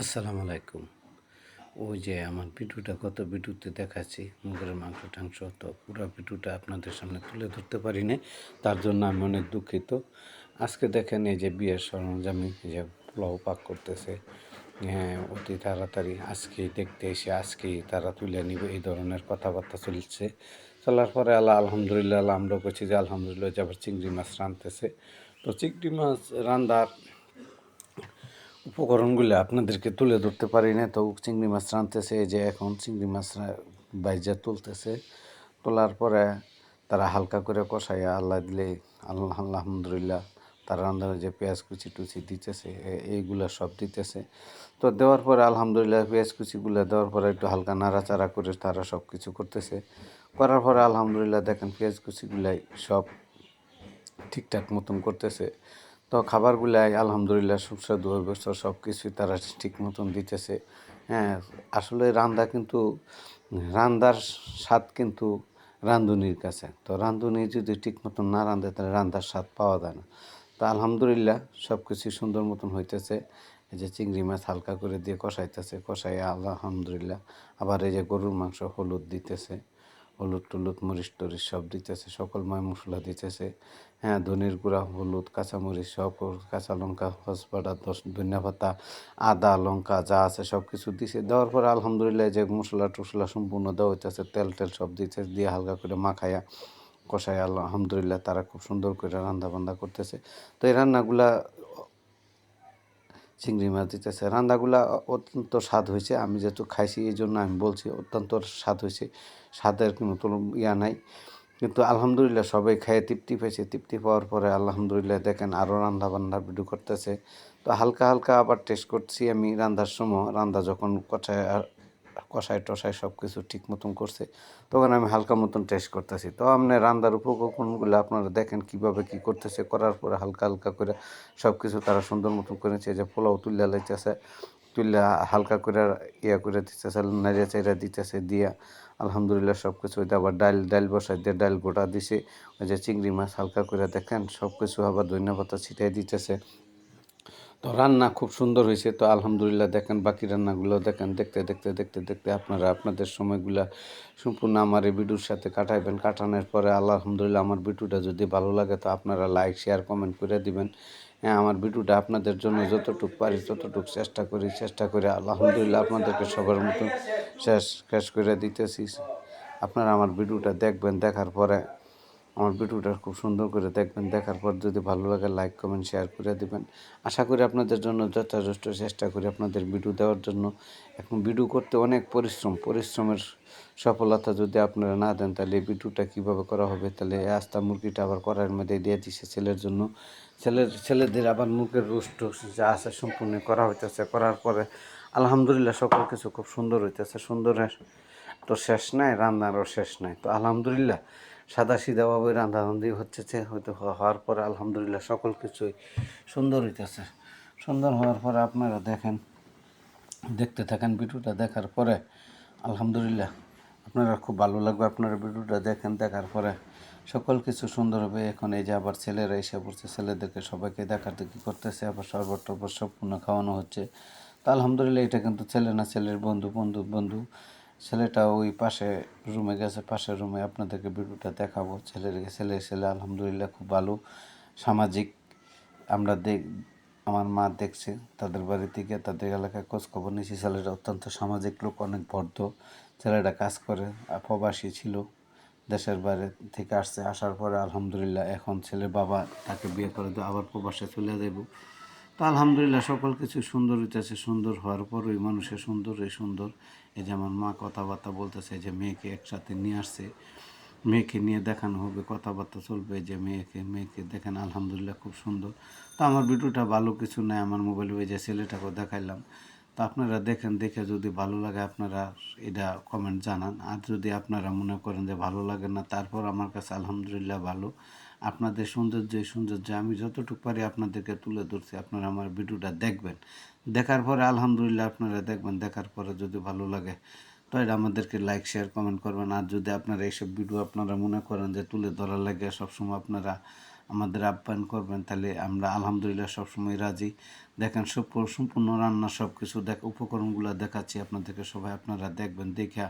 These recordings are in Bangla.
আসসালামু আলাইকুম। ওই যে আমার পিটুটা কত পিটুতে দেখাচ্ছি, মুগের মাংস টাংস তো পুরো পিটুটা আপনাদের সামনে তুলে ধরতে পারি না তার জন্য আমি অনেক দুঃখিত। আজকে দেখেন এই যে বিয়ের সরঞ্জামি যে পোলাও পাক করতেছে হ্যাঁ অতি তাড়াতাড়ি আজকেই দেখতে এসে আজকেই তারা তুলে নিবে, এই ধরনের কথাবার্তা চলছে। চলার পরে আল্লাহ, আলহামদুলিল্লাহ আমরা করছি যে আলহামদুলিল্লাহ যে আবার চিংড়ি মাছ রাঁধতেছে। তো চিংড়ি মাছ রান্দার উপকরণগুলো আপনাদেরকে তুলে ধরতে পারি না তো চিংড়ি মাছ রাঁধতেছে যে এখন চিংড়ি মাছ বাইজা তুলতেছে। তোলার পরে তারা হালকা করে কষাইয়া আল্লাহ দিলে আল্লাহ আলহামদুলিল্লাহ তার রান্না যে পেঁয়াজ কুচি টুচি দিতেছে এইগুলো সব দিতেছে। তো দেওয়ার পরে আলহামদুলিল্লাহ পেঁয়াজ কুচিগুলো দেওয়ার পরে একটু হালকা নাড়াচাড়া করে তারা সব কিছু করতেছে। করার পরে আলহামদুলিল্লাহ দেখেন পেঁয়াজ কুচিগুলাই সব ঠিকঠাক মতন করতেছে। তো খাবারগুলাই আলহামদুলিল্লাহ সুস্বাদু অবস্থা সব কিছুই তারা ঠিক মতন দিতেছে। হ্যাঁ আসলে রান্দা কিন্তু, রান্দার স্বাদ কিন্তু রাঁধুনির কাছে। তো রাঁধুনি যদি ঠিক মতন না রাঁধে, তাহলে রান্দার স্বাদ পাওয়া যায় না। তো আলহামদুলিল্লাহ সব কিছুই সুন্দর মতন হইতেছে। এই যে চিংড়ি মাছ হালকা করে দিয়ে কষাইতেছে কষাই আলহামদুলিল্লাহ আবার এই যে গরুর মাংস হলুদ দিতেছে, হলুদ টলুদ, মরিচ টরিচ সব দিতেছে, সকল ময় মশলা দিতেছে। হ্যাঁ ধনির গুঁড়া, হলুদ, কাঁচামরিচ সব, কাঁচা লঙ্কা হসপাটা দশ ধনিয়া পাতা, আদা, লঙ্কা যা আছে সব কিছু দিছে। দেওয়ার পরে আলহামদুলিল্লাহ যে মশলা টসলা সম্পূর্ণ দেওয়া হইতেছে, তেল টেল সব দিতে দিয়ে হালকা করে মাখাইয়া কষাই আলহামদুলিল্লাহ তারা খুব সুন্দর করে রান্না বান্না করতেছে। তো এই রান্নাগুলা চিংড়ি মাছ দিতেছে। রান্নাগুলা অত্যন্ত স্বাদ হয়েছে আমি যেহেতু খাইছি এই জন্য আমি বলছি অত্যন্ত স্বাদ হয়েছে স্বাদের কোনো তুলন ইয়া নাই। কিন্তু আলহামদুলিল্লাহ সবাই খেয়ে তৃপ্তি পেয়েছে। তৃপ্তি পাওয়ার পরে আলহামদুলিল্লাহ দেখেন আরও রান্না বান্না ভিডিও করতেছে। তো হালকা হালকা আবার টেস্ট করছি আমি রান্নার সময়। রান্না যখন কষায় কষায় টসায় সব কিছু ঠিক মতন করছে, তখন আমি হালকা মতন টেস্ট করতেছি। তো আপনি রান্নার উপকরণগুলো আপনারা দেখেন কীভাবে কি করতেছে। করার পরে হালকা হালকা করে সব কিছু তারা সুন্দর মতন করেছে। যে পোলাও তুলে লাইতেছে। তুলে হালকা করে ইয়া করে দিতেছে, নাড়িয়া চাইরা দিতেছে, দিয়া আলহামদুলিল্লাহ সব কিছু আবার ডাল ডাল বসাই দিয়ে ডাল গোটা দিছে। ওই যে চিংড়ি মাছ হালকা করে দেখেন সব কিছু আবার ধন্যবাদ ছিটাই দিতেছে। তো রান্না খুব সুন্দর হয়েছে তো আলহামদুলিল্লাহ দেখেন বাকি রান্নাগুলো দেখেন, দেখতে দেখতে দেখতে দেখতে আপনারা আপনাদের সময়গুলো সম্পূর্ণ আমার এই ভিডিওর সাথে কাটাইবেন। কাটানোর পরে আল্লাহ আলহামদুলিল্লাহ আমার ভিডিওটা যদি ভালো লাগে তো আপনারা লাইক শেয়ার কমেন্ট করে দিবেন। আমার ভিডিওটা আপনাদের জন্য যতটুকু পারি ততটুকু চেষ্টা করি, চেষ্টা করে আলহামদুলিল্লাহ আপনাদেরকে সবার মতো শেষ শেষ করে দিতেছি। আপনারা আমার ভিডিওটা দেখবেন, দেখার পরে আমার ভিডিওটা খুব সুন্দর করে দেখবেন। দেখার পর যদি ভালো লাগে লাইক কমেন্ট শেয়ার করে দেবেন। আশা করি আপনাদের জন্য যথাযথ চেষ্টা করি আপনাদের ভিডিও দেওয়ার জন্য। এখন ভিডিও করতে অনেক পরিশ্রম। পরিশ্রমের সফলতা যদি আপনারা না দেন, তাহলে ভিডিওটা কীভাবে করা হবে? তাহলে আস্তা মুরগিটা আবার করার মধ্যে দিয়ে দিচ্ছে ছেলের জন্য। ছেলের, ছেলেদের আবার মুখের রোস্ট যা আছে সম্পূর্ণ করা হইতেছে। করার পরে আলহামদুলিল্লাহ সকল কিছু খুব সুন্দর হইতেছে। সুন্দরের তো শেষ নাই, রান্নারও শেষ নাই। তো আলহামদুলিল্লাহ সাদা সিধাভাবে রান্ধারান্ধি হচ্ছে হয়তো হওয়ার পরে আলহামদুলিল্লাহ সকল কিছুই সুন্দর হইতেছে। সুন্দর হওয়ার পরে আপনারা দেখেন, দেখতে থাকেন ভিডিওটা দেখার পরে, আলহামদুলিল্লাহ আপনারা খুব ভালো লাগবে আপনারা ভিডিওটা দেখেন, দেখার পরে সকল কিছু সুন্দর হবে। এখন এই যে আবার ছেলেরা এসে পড়ছে, ছেলেদেরকে সবাইকে দেখার দেখি করতেছে, আবার শরবত সব খাওয়ানো হচ্ছে। তা আলহামদুলিল্লাহ এটা কিন্তু ছেলে না, ছেলের বন্ধু বন্ধু বন্ধু। ছেলেটা ওই পাশে রুমে গেছে, পাশের রুমে আপনাদেরকে ভিডিওটা দেখাবো। ছেলের ছেলে ছেলে আলহামদুলিল্লাহ খুব ভালো। সামাজিক আমরা দেখ, আমার মা দেখছে, তাদের বাড়ি থেকে তাদের এলাকায় খোঁজখবর নিয়েছি। ছেলেটা অত্যন্ত সামাজিক লোক, অনেক ভদ্র ছেলেটা কাজ করে, প্রবাসী ছিল, দেশের বাইরে থেকে আসছে। আসার পরে আলহামদুলিল্লাহ এখন ছেলের বাবা তাকে বিয়ে করে দিয়ে আবার প্রবাসে চলে দেব তো আলহামদুলিল্লাহ সকল কিছু সুন্দর হইতেছে, সুন্দর হওয়ার পর ওই মানুষের সুন্দর। এই সুন্দর এই যে আমার মা কথাবার্তা বলতেছে যে মেয়েকে একসাথে নিয়ে আসছে, মেয়েকে নিয়ে দেখানো হবে, কথাবার্তা চলবে যে মেয়েকে মেয়েকে দেখেন আলহামদুলিল্লাহ খুব সুন্দর। তো আমার ভিডিওটা ভালো কিছু নেই, আমার মোবাইলে ওই যে ছেলেটাকেও দেখাইলাম। তো আপনারা দেখেন, দেখে যদি ভালো লাগে আপনারা এটা কমেন্ট জানান। আর যদি আপনারা মনে করেন যে ভালো লাগে না, তারপর আমার কাছে আলহামদুলিল্লাহ ভালো। আপনাদের সৌন্দর্য সৌন্দর্য আমি যতটুকু পারি আপনাদেরকে তুলে ধরছি। আপনারা আমার ভিডিওটা দেখবেন। দেখার পরে আলহামদুলিল্লাহ আপনারা দেখবেন। দেখার পরে যদি ভালো লাগে তো এটা আমাদেরকে লাইক শেয়ার কমেন্ট করবেন। আর যদি আপনারা এইসব ভিডিও আপনারা মনে করেন যে তুলে ধরার লাগে, সবসময় আপনারা আমাদের আপ্যায়ন করবেন, তাহলে আমরা আলহামদুলিল্লাহ সবসময় রাজি। দেখেন, সব সম্পূর্ণ রান্না সব কিছু দেখ উপকরণগুলো দেখাচ্ছি আপনাদেরকে, সবাই আপনারা দেখবেন, দেখা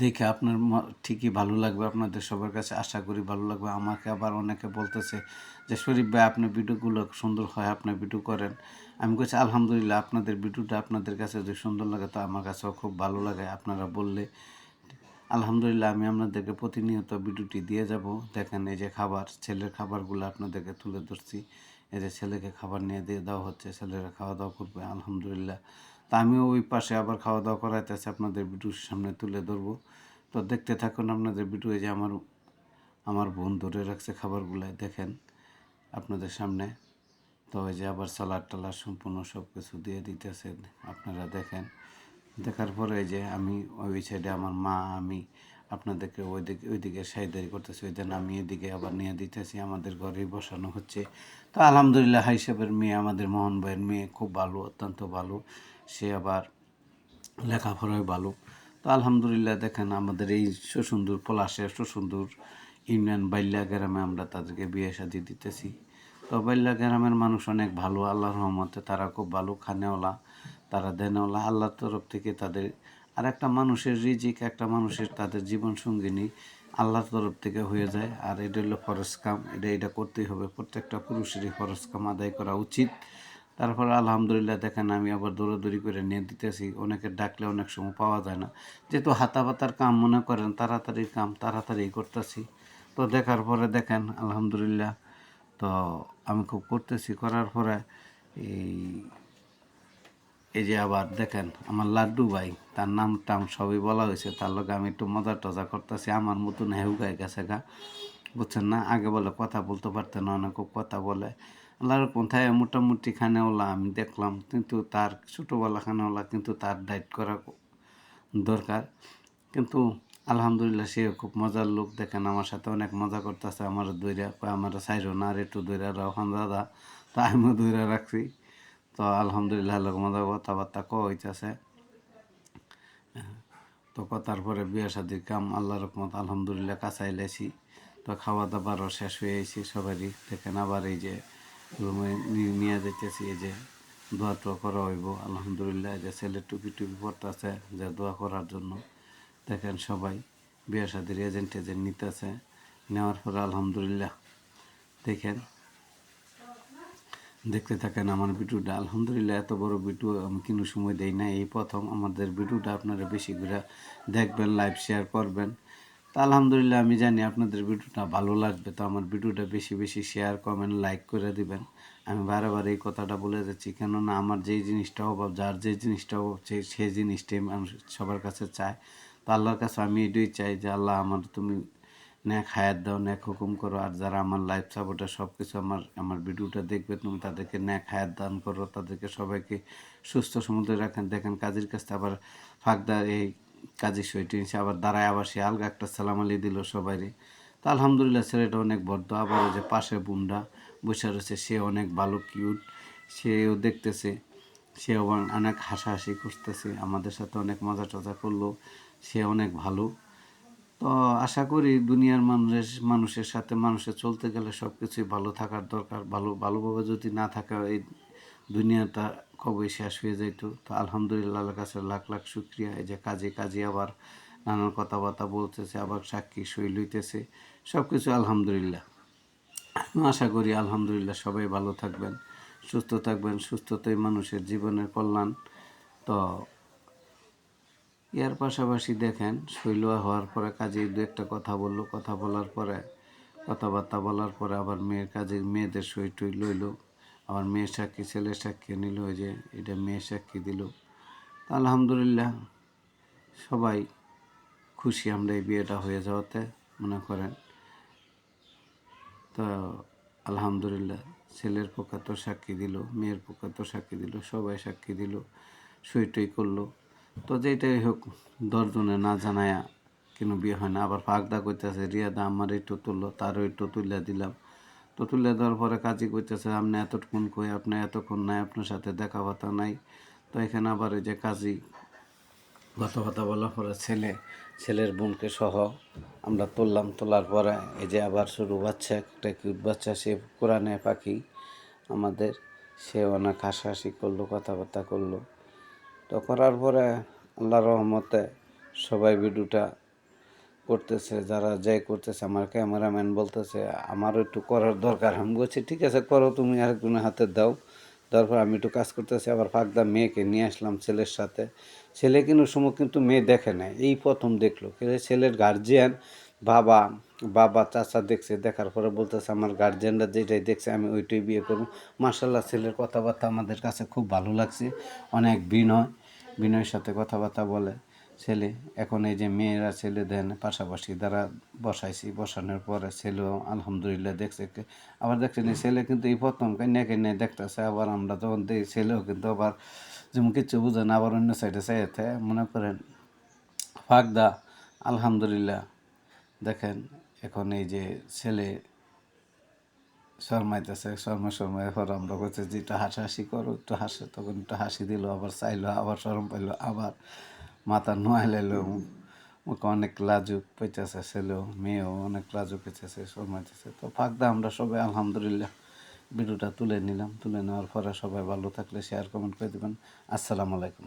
দেখে আপনার ঠিকই ভালো লাগবে, আপনাদের সবার কাছে আশা করি ভালো লাগবে। আমাকে আবার অনেকে বলতেছে যে, শরীফ ভাই আপনার ভিডিওগুলো সুন্দর হয় আপনার ভিডিও করেন। আমি বলছি, আলহামদুলিল্লাহ, আপনাদের ভিডিওটা আপনাদের কাছে যদি সুন্দর লাগে, তো আমার কাছেও খুব ভালো লাগে। আপনারা বললে, আলহামদুলিল্লাহ, আমি আপনাদেরকে প্রতিনিয়ত ভিডিওটি দিয়ে যাব। দেখেন, এই যে খাবার, ছেলের খাবারগুলো আপনাদেরকে তুলে ধরছি। এই যে ছেলেকে খাবার নিয়ে দিয়ে দেওয়া হচ্ছে, ছেলেরা খাওয়া দাওয়া করবে, আলহামদুলিল্লাহ। তা আমিও ওই পাশে আবার খাওয়া দাওয়া করাইতেছি, আপনাদের ভিডিওর সামনে তুলে ধরবো। তো দেখতে থাকুন আপনাদের ভিডিও যে আমার আমার বোন ধরে রাখছে খাবারগুলো, দেখেন আপনাদের সামনে। তো ওই যে আবার সালাড টালাড সম্পূর্ণ সব কিছু দিয়ে দিতেছে, আপনারা দেখেন। দেখার পরে যে আমি ওই সাইডে আমার মা, আমি আপনাদেরকে ওই দিকে ওই দিকে সাইদারি করতেছি, ওই দিন আমি এদিকে আবার নিয়ে দিতেছি, আমাদের ঘরেই বসানো হচ্ছে। তো আলহামদুলিল্লাহ হাইসাবের মেয়ে, আমাদের মোহন ভাইয়ের মেয়ে খুব ভালো, অত্যন্ত ভালো। সে আবার লেখাপড়ায় ভালো। তো আলহামদুলিল্লাহ, দেখেন আমাদের এই সুন্দর পলাশে সুন্দর ইউনিয়ন বাইল্লা গ্রামে আমরা তাদেরকে বিয়ে শাদি দিতেছি। তো বাইল্লা গ্রামের মানুষ অনেক ভালো, আল্লাহর রহমতে তারা খুব ভালো, খানেওয়ালা, তারা দেনেওয়ালা। আল্লাহর তরফ থেকে তাদের আর একটা মানুষের রিজিক, একটা মানুষের তাদের জীবন সঙ্গিনী আল্লাহর তরফ থেকে হয়ে যায়। আর এটা হলো ফরজ কাম, এটা এটা করতেই হবে। প্রত্যেকটা পুরুষেরই ফরজ কাম আদায় করা উচিত। তারপর আলহামদুলিল্লাহ, দেখেন আমি আবার দৌড়াদৌড়ি করে নিয়ে দিতেছি। অনেকে ডাকলে অনেক সময় পাওয়া যায় না। যেহেতু হাতা পাতার কাম মনে করেন, তাড়াতাড়ি কাম, তাড়াতাড়ি করতেছি। তো দেখার পরে দেখেন, আলহামদুলিল্লাহ, তো আমি খুব করতেছি। করার পরে এই এই যে আবার দেখেন, আমার লাড্ডু ভাই, তার নাম টাম সবই বলা হয়েছে, তার লগে আমি একটু মজা টজা করতেছি, আমার মতন হেউ গায়ে গেছে গা। বুঝছেন না? আগে বলে কথা বলতে পারতেন অনেক কথা বলে। আল্লাহর কোথায় মোটামুটি খানেওয়ালা আমি দেখলাম, কিন্তু তার ছোটোবেলা খানেওয়ালা কিন্তু তার ডাইট করা দরকার। কিন্তু আলহামদুলিল্লাহ সে খুব মজার লোক, দেখেন আমার সাথে অনেক মজা করতেছে, আমার দইরা আমার সাইরো না আর একটু দইরা রাখান দাদা। তো আমিও দইরা রাখছি। তো আলহামদুলিল্লাহ লোক মজা কথাবার্তা ক হইতেছে। তো কথার পরে বিয়ে শাদির কাম আল্লাহ রকমত আলহামদুলিল্লাহ কাছাই লেছি তো খাওয়া দাওয়ারও শেষ হয়ে এসেছি সবারই। দেখেন আবার এই যে রুমে নিয়ে যেতেছি এই যে দোয়া টোয়া করা হইব। আলহামদুলিল্লাহ যে ছেলে টুপি টুপি পড়তেছে যে দোয়া করার জন্য। দেখেন সবাই বিয়ে শাদির এজেন্ট এজেন্ট নিতেছে। নেওয়ার পরে আলহামদুলিল্লাহ, দেখেন দেখতে থাকেন আমার ভিডিওটা। আলহামদুলিল্লাহ, এত বড় ভিডিও আমি কোনো সময় দেই না এই প্রথম আমাদের ভিডিওটা আপনারা বেশি করে দেখবেন লাইভ শেয়ার করবেন। তা আলহামদুলিল্লাহ, আমি জানি আপনাদের ভিডিওটা ভালো লাগবে। তো আমার ভিডিওটা বেশি বেশি শেয়ার, কমেন্ট, লাইক করে দিবেন। আমি বারবার এই কথাটা বলে যাচ্ছি, কেননা আমার যেই জিনিসটা অভাব, যার যে জিনিসটা অভাব সেই সেই জিনিসটাই মানুষ সবার কাছে চায়। তো আল্লাহর কাছে আমি এটাই চাই যে, আল্লাহ আমার তুমি ন্যাক হায়াত দাও ন্যাক হুকুম করো, আর যারা আমার লাইফ সাপোর্টার সব কিছু আমার আমার ভিডিওটা দেখবে, তুমি তাদেরকে ন্যাক হায়াত দান করো, তাদেরকে সবাইকে সুস্থ সমুদ্রে রাখেন। দেখেন কাজের কাছে আবার ফাঁকদার এই কাজের সইটি নিছে আবার দাঁড়ায়, আবার সে আলগা একটা সালাম আলি দিল সবাইরে। তো আলহামদুলিল্লাহ ছেলেটা অনেক বদ্ধ আবার ওই যে পাশে বুন্ডা বসে রয়েছে, সে অনেক ভালো কিউট সেও দেখতেছে, সে অনেক হাসাহাসি করতেছে, আমাদের সাথে অনেক মজা টজা করল, সে অনেক ভালো। তো আশা করি দুনিয়ার মানুষের মানুষের সাথে মানুষের চলতে গেলে সব কিছুই ভালো থাকার দরকার। ভালো, ভালোভাবে যদি না থাকে, এই দুনিয়াটা কবে শেষ হয়ে যাইতো তো আলহামদুলিল্লাহ কাছে লাখ লাখ শুক্রিয়া। এই যে কাজে কাজে আবার নানান কথাবার্তা বলতেছে, আবার সাক্ষী সই লইতেছে। সব কিছু আলহামদুলিল্লাহ আশা করি আলহামদুলিল্লাহ সবাই ভালো থাকবেন, সুস্থ থাকবেন। সুস্থতাই মানুষের জীবনের কল্যাণ। তো এর পাশাপাশি দেখেন শৈল হওয়ার পরে কাজে দু একটা কথা বলল। কথা বলার পরে, কথাবার্তা বলার পরে আবার মেয়ের কাজে, মেয়েদের সই টই লইলো। আবার মেয়ের সাক্ষী ছেলের সাক্ষী নিল যে, এটা মেয়ে সাক্ষী দিল। তা আলহামদুলিল্লাহ, সবাই খুশি আমরা এই বিয়েটা হয়ে যাওয়াতে, মনে করেন। তো আলহামদুলিল্লাহ, ছেলের পক্ষে তো সাক্ষী দিল, মেয়ের পক্ষে তো সাক্ষী দিল, সবাই সাক্ষী দিল, সই টই করল। তো যেটাই হোক, দশজনে না জানায়া কেন বিয়ে হয় না। আবার ফাঁকদা করতেছে রিয়াদা আমার একটু তুললো তারও একটু তুলে দিলাম। তো তুলে দেওয়ার পরে কাজই করতেছে আপনি এতক্ষণ কই, আপনি এতক্ষণ নাই, আপনার সাথে দেখা বার্তা নাই। তো এখানে আবার এই যে কাজী কথা কথাবার্তা বলার পরে ছেলে, ছেলের বোনকে সহ আমরা তুললাম। তোলার পরে এই যে আবার শুরু বাচ্চা, একটা কিউট বাচ্চা, সে কোরআনে পাখি আমাদের, সে অনেক হাসাহাসি করল, কথাবার্তা করল। তো করার পরে আল্লাহ রহমতে সবাই ভিডিওটা করতেছে, যারা যাই করতেছে আমার ক্যামেরাম্যান বলতেছে, আমারও একটু করার দরকার। আমি বলছি, ঠিক আছে, করো, তুমি আরেকজনের হাতে দাও। তারপর আমি একটু কাজ করতেছি, আবার ফাঁকদা মেয়েকে নিয়ে আসলাম ছেলের সাথে। ছেলে কিন্তু সময় কিন্তু মেয়ে দেখে না এই প্রথম দেখল। ছেলের গার্জিয়ান বাবা বাবা, চাচা দেখছে, দেখার পরে বলতেছে, আমার গার্জিয়ানরা যেটাই দেখছে, আমি ওইটাই বিয়ে করব। মার্শাল্লাহ ছেলের কথাবার্তা আমাদের কাছে খুব ভালো লাগছে, অনেক বিনয়। বিনয়ের সাথে কথাবার্তা বলে, ছেলে, এখন এই যে মেয়েরা ছেলে দেন, পাশাপাশি দ্বারা বসাইছি, বসানোর পরে ছেলেও আলহামদুলিল্লাহ দেখছে আবার দেখছেন ছেলে কিন্তু এই প্রথম কন্যা কন্যা দেখতেছে, আবার আমরা যখন দেখি ছেলেও কিন্তু আবার যেমন কিচ্ছু বুঝে না, আবার অন্য সাইডে চাইতে মনে করেন ফাঁকদা আলহামদুলিল্লাহ, দেখেন, এখন এই যে ছেলে শর্মাইতেছে শর্মা শর্মায় পর আমরা করছে যে একটু হাসাহাসি করো, একটু হাসে। তখন একটু হাসি দিল, আবার চাইলো, আবার শরম পাইলো, আবার মাথা নোয়াই লাইলো মুখে অনেক লাজুক পেঁচেছে ছেলেও মেয়েও অনেক লাজুক পেঁচেছে শর্মাইতেছে। তো ফাঁকদা আমরা সবাই, আলহামদুলিল্লাহ, ভিডিওটা তুলে নিলাম। তুলে নেওয়ার পরে সবাই ভালো থাকলে শেয়ার কমেন্ট করে দেবেন। আসসালামু আলাইকুম।